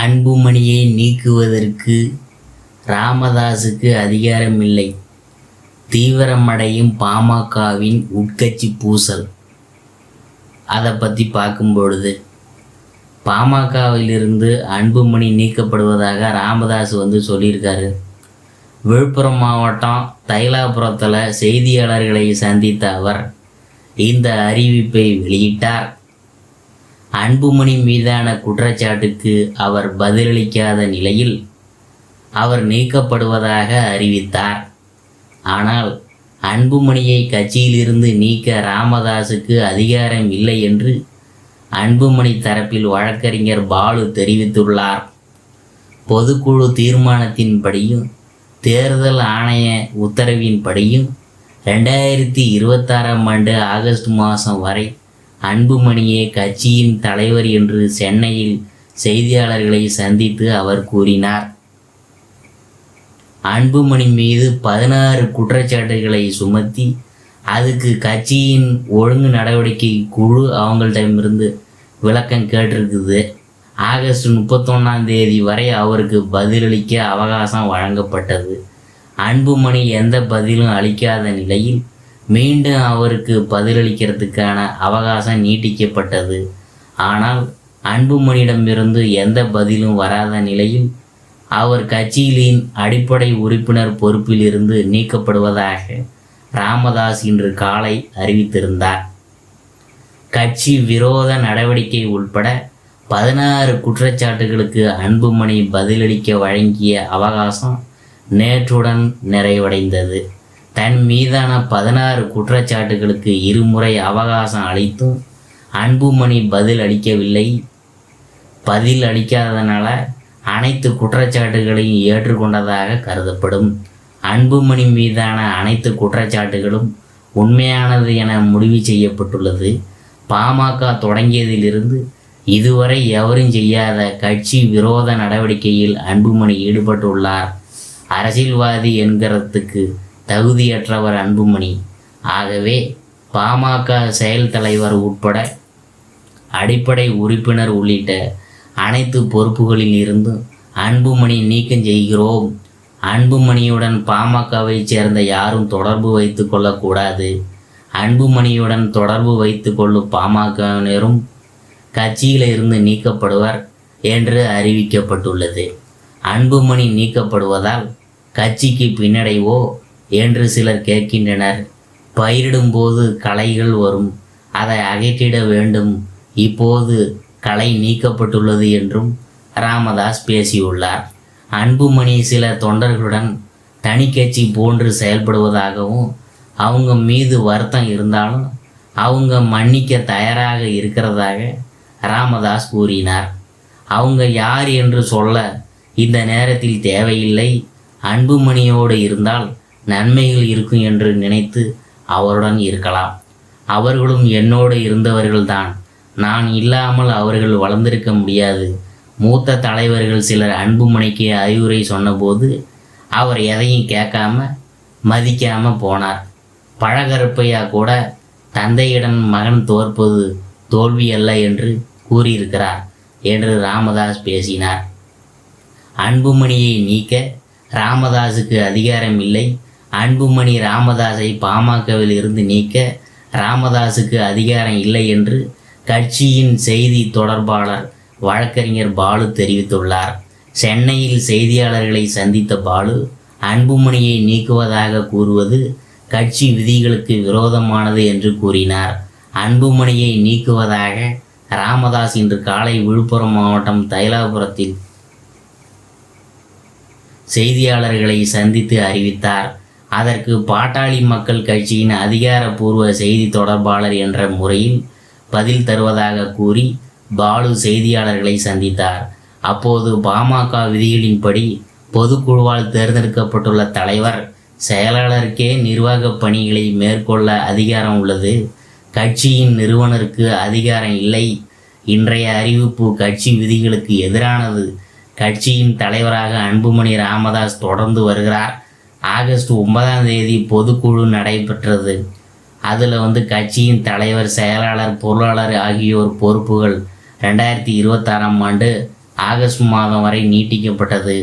அன்புமணியை நீக்குவதற்கு ராமதாஸுக்கு அதிகாரம் இல்லை தீவிரமடையும் பாமகவின் உட்கட்சி பூசல். அதை பற்றி பார்க்கும் பொழுது பாமகவிலிருந்து அன்புமணி நீக்கப்படுவதாக ராமதாஸ் வந்து சொல்லியிருக்காரு. விழுப்புரம் மாவட்டம் தைலாபுரத்தில் செய்தியாளர்களை சந்தித்த அவர் இந்த அறிவிப்பை வெளியிட்டார். அன்புமணி மீதான குற்றச்சாட்டுக்கு அவர் பதிலளிக்காத நிலையில் அவர் நீக்கப்படுவதாக அறிவித்தார். ஆனால் அன்புமணியை கட்சியிலிருந்து நீக்க ராமதாஸுக்கு அதிகாரம் இல்லை என்று அன்புமணி தரப்பில் வழக்கறிஞர் பாலு தெரிவித்துள்ளார். பொதுக்குழு தீர்மானத்தின்படியும் தேர்தல் ஆணைய உத்தரவின்படியும் ரெண்டாயிரத்தி இருபத்தாறாம் ஆண்டு ஆகஸ்ட் மாதம் வரை அன்புமணியே கட்சியின் தலைவர் என்று சென்னையில் செய்தியாளர்களை சந்தித்து அவர் கூறினார். அன்புமணி மீது பதினாறு குற்றச்சாட்டுகளை சுமத்தி அதுக்கு கட்சியின் ஒழுங்கு நடவடிக்கை குழு அவங்கள்டமிருந்து விளக்கம் கேட்டிருக்குது. ஆகஸ்ட் முப்பத்தொன்னாம் தேதி வரை அவருக்கு பதிலளிக்க அவகாசம் வழங்கப்பட்டது. அன்புமணி எந்த பதிலும் அளிக்காத நிலையில் மீண்டும் அவருக்கு பதிலளிக்கிறதுக்கான அவகாசம் நீட்டிக்கப்பட்டது. ஆனால் அன்புமணியிடமிருந்து எந்த பதிலும் வராத நிலையில் அவர் கட்சியிலின் அடிப்படை உறுப்பினர் பொறுப்பிலிருந்து நீக்கப்படுவதாக ராமதாஸ் இன்று காலை அறிவித்திருந்தார். கட்சி விரோத நடவடிக்கை உட்பட பதினாறு குற்றச்சாட்டுகளுக்கு அன்புமணி பதிலளிக்க வழங்கிய அவகாசம் நேற்றுடன் நிறைவடைந்தது. தன் மீதான பதினாறு குற்றச்சாட்டுகளுக்கு இருமுறை அவகாசம் அளித்தும் அன்புமணி பதில் அளிக்கவில்லை. பதில் அளிக்காததனால அனைத்து குற்றச்சாட்டுகளையும் ஏற்றுக்கொண்டதாக கருதப்படும். அன்புமணி மீதான அனைத்து குற்றச்சாட்டுகளும் உண்மையானது என முடிவு செய்யப்பட்டுள்ளது. பாமக தொடங்கியதிலிருந்து இதுவரை எவரும் செய்யாத கட்சி விரோத நடவடிக்கையில் அன்புமணி ஈடுபட்டுள்ளார். அரசியல்வாதி என்கிறதுக்கு தகுதியற்றவர் அன்புமணி. ஆகவே பாமக செயல் தலைவர் உட்பட அடிப்படை உறுப்பினர் உள்ளிட்ட அனைத்து பொறுப்புகளில் இருந்தும் அன்புமணி நீக்கம் செய்கிறோம். அன்புமணியுடன் பாமகவை சேர்ந்த யாரும் தொடர்பு வைத்து கொள்ளக்கூடாது. அன்புமணியுடன் தொடர்பு வைத்து கொள்ளும் பாமகவினரும் கட்சியில் இருந்து நீக்கப்படுவர் என்று அறிவிக்கப்பட்டுள்ளது. அன்புமணி நீக்கப்படுவதால் கட்சிக்கு பின்னடைவோ என்று சிலர் கேட்கின்றனர். பயிரிடும்போது களைகள் வரும். அதை அகற்றிட வேண்டும். இப்போது களை நீக்கப்பட்டுள்ளது என்றும் ராமதாஸ் பேசியுள்ளார். அன்புமணி சில தொண்டர்களுடன் தனி கட்சி போன்று செயல்படுவதாகவும் அவங்க மீது வருத்தம் இருந்தாலும் அவங்க மன்னிக்க தயாராக இருக்கிறதாக ராமதாஸ் கூறினார். அவங்க யார் என்று சொல்ல இந்த நேரத்தில் தேவையில்லை. அன்புமணியோடு இருந்தால் நன்மைகள் இருக்கும் என்று நினைத்து அவருடன் இருக்கலாம். அவர்களும் என்னோடு இருந்தவர்கள்தான். நான் இல்லாமல் அவர்கள் வளர்ந்திருக்க முடியாது. மூத்த தலைவர்கள் சிலர் அன்புமணிக்கு அறிவுரை சொன்னபோது அவர் எதையும் கேட்காம மதிக்காம போனார். பழகருப்பையா கூட தந்தையிடம் மகன் தோற்பது தோல்வி அல்ல என்று கூறியிருக்கிறார் என்று ராமதாஸ் பேசினார். அன்புமணியை நீக்க ராமதாஸுக்கு அதிகாரம் இல்லை அன்புமணி ராமதாஸை பாமகவில் இருந்து நீக்க ராமதாஸுக்கு அதிகாரம் இல்லை என்று கட்சியின் செய்தி தொடர்பாளர் வழக்கறிஞர் பாலு தெரிவித்துள்ளார். சென்னையில் செய்தியாளர்களை சந்தித்த பாலு அன்புமணியை நீக்குவதாக கூறுவது கட்சி விதிகளுக்கு விரோதமானது என்று கூறினார். அன்புமணியை நீக்குவதாக ராமதாஸ் இன்று காலை விழுப்புரம் மாவட்டம் தைலாபுரத்தில் செய்தியாளர்களை சந்தித்து அறிவித்தார். அதற்கு பாட்டாளி மக்கள் கட்சியின் அதிகாரப்பூர்வ செய்தி தொடர்பாளர் என்ற முறையில் பதில் தருவதாக கூறி பாலு செய்தியாளர்களை சந்தித்தார். அப்போது பாமக விதிகளின்படி பொதுக்குழுவால் தேர்ந்தெடுக்கப்பட்டுள்ள தலைவர் செயலாளருக்கே நிர்வாக பணிகளை மேற்கொள்ள அதிகாரம் உள்ளது. கட்சியின் நிறுவனருக்கு அதிகாரம் இல்லை. இன்றைய அறிவிப்பு கட்சி விதிகளுக்கு எதிரானது. கட்சியின் தலைவராக அன்புமணி ராமதாஸ் தொடர்ந்து வருகிறார். ஆகஸ்ட் ஒன்பதாம் தேதி பொதுக்குழு நடைபெற்றது. அதில் வந்து கட்சியின் தலைவர் செயலாளர் பொருளாளர் ஆகியோர் பொறுப்புகள் ரெண்டாயிரத்தி இருபத்தாறாம் ஆண்டு ஆகஸ்ட் மாதம் வரை நீட்டிக்கப்பட்டது.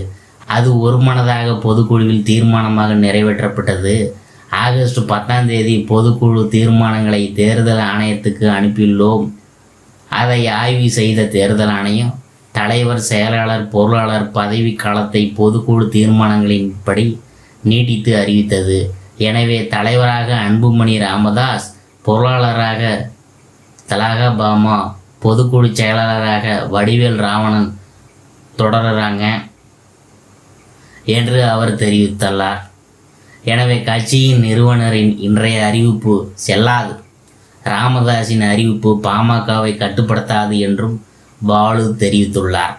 அது ஒருமனதாக பொதுக்குழுவில் தீர்மானமாக நிறைவேற்றப்பட்டது. ஆகஸ்ட் பத்தாம் தேதி பொதுக்குழு தீர்மானங்களை தேர்தல் ஆணையத்துக்கு அனுப்பியுள்ளோம். அதை ஆய்வு செய்த தேர்தல் ஆணையம் தலைவர் செயலாளர் பொருளாளர் பதவி காலத்தை பொதுக்குழு தீர்மானங்களின்படி நீட்டித்து அறிவித்தது. எனவே தலைவராக அன்புமணி ராமதாஸ் பொருளாளராக தலாகா பாமா பொதுக்குழு செயலாளராக வடிவேல் ராவணன் தொடர்கிறாங்க என்று அவர் தெரிவித்துள்ளார். எனவே கட்சியின் நிறுவனரின் இன்றைய அறிவிப்பு செல்லாது. ராமதாஸின் அறிவிப்பு பாமகவை கட்டுப்படுத்தாது என்றும் பாலு தெரிவித்துள்ளார்.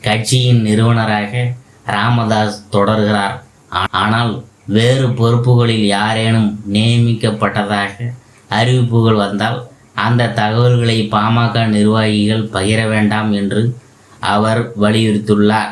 கட்சியின் நிறுவனராக ராமதாஸ் தொடர்கிறார். ஆனால் வேறு பொறுப்புகளில் யாரேனும் நியமிக்கப்பட்டதாக அறிவிப்புகள் வந்தால் அந்த தகவல்களை பாமக நிர்வாகிகள் பகிர வேண்டாம் என்று அவர் வலியுறுத்தியுள்ளார்.